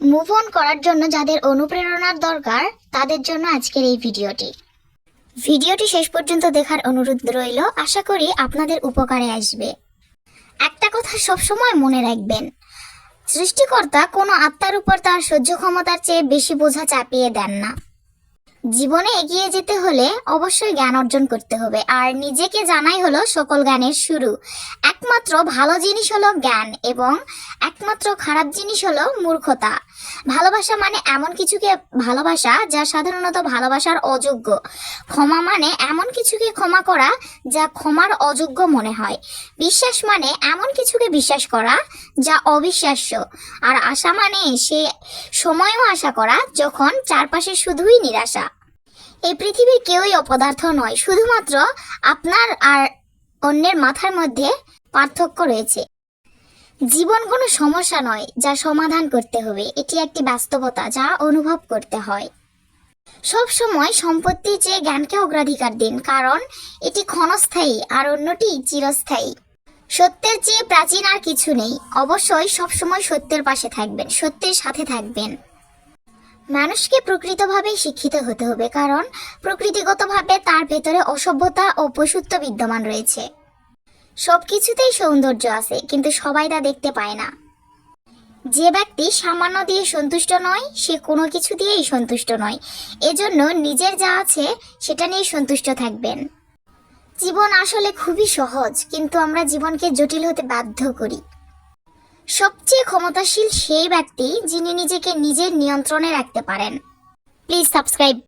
Move on করার জন্য যাদের অনুপ্রেরণার দরকার, তাদের জন্য আজকের এই ভিডিওটি। ভিডিওটি শেষ পর্যন্ত দেখার অনুরোধ রইল। আশা করি আপনাদের উপকারে আসবে। একটা কথা সবসময় মনে রাখবেন, সৃষ্টিকর্তা কোনো আত্মার উপর তার সহ্য ক্ষমতার চেয়ে বেশি বোঝা চাপিয়ে দেন না। জীবনে এগিয়ে যেতে হলে অবশ্যই জ্ঞান অর্জন করতে হবে। আর নিজেকে জানাই হলো সকল জ্ঞানের শুরু। একমাত্র ভালো জিনিস হলো জ্ঞান এবং একমাত্র খারাপ জিনিস হলো মূর্খতা। ভালোবাসা মানে এমন কিছুকে ভালোবাসা যা সাধারণত ভালোবাসার অযোগ্য। ক্ষমা মানে এমন কিছুকে ক্ষমা করা যা ক্ষমার অযোগ্য মনে হয়। বিশ্বাস মানে এমন কিছুকে বিশ্বাস করা যা অবিশ্বাস্য। আর আশা মানে সে সময়ও আশা করা যখন চারপাশে শুধুই নিরাশা। এই পৃথিবীর কেউই অপদার্থ নয়, শুধুমাত্র আপনার আর অন্যের মাথার মধ্যে পার্থক্য রয়েছে। জীবন কোনো সমস্যা নয়, যা সমাধান করতে হবে। এটি একটি বাস্তবতা, যা অনুভব করতে হয়। সব সময় সম্পত্তির চেয়ে জ্ঞানকে অগ্রাধিকার দিন, কারণ এটি ক্ষণস্থায়ী আর অন্যটি চিরস্থায়ী। সত্যের চেয়ে প্রাচীন আর কিছু নেই। অবশ্যই সবসময় সত্যের পাশে থাকবেন, সত্যের সাথে থাকবেন। মানুষকে প্রকৃতভাবেই শিক্ষিত হতে হবে, কারণ প্রকৃতিগতভাবে তার ভেতরে অসভ্যতা ও পশুত্ব বিদ্যমান রয়েছে। সব কিছুতেই সৌন্দর্য আছে, কিন্তু সবাই তা দেখতে পায় না। যে ব্যক্তি সামান্য দিয়ে সন্তুষ্ট নয়, সে কোনো কিছু দিয়েই সন্তুষ্ট নয়। এজন্য নিজের যা আছে, সেটা নিয়ে সন্তুষ্ট থাকবেন। জীবন আসলে খুবই সহজ, কিন্তু আমরা জীবনকে জটিল হতে বাধ্য করি। সবচেয়ে ক্ষমতাশীল সেই ব্যক্তি যিনি নিজেকে নিজের নিয়ন্ত্রণে রাখতে পারেন। Please subscribe.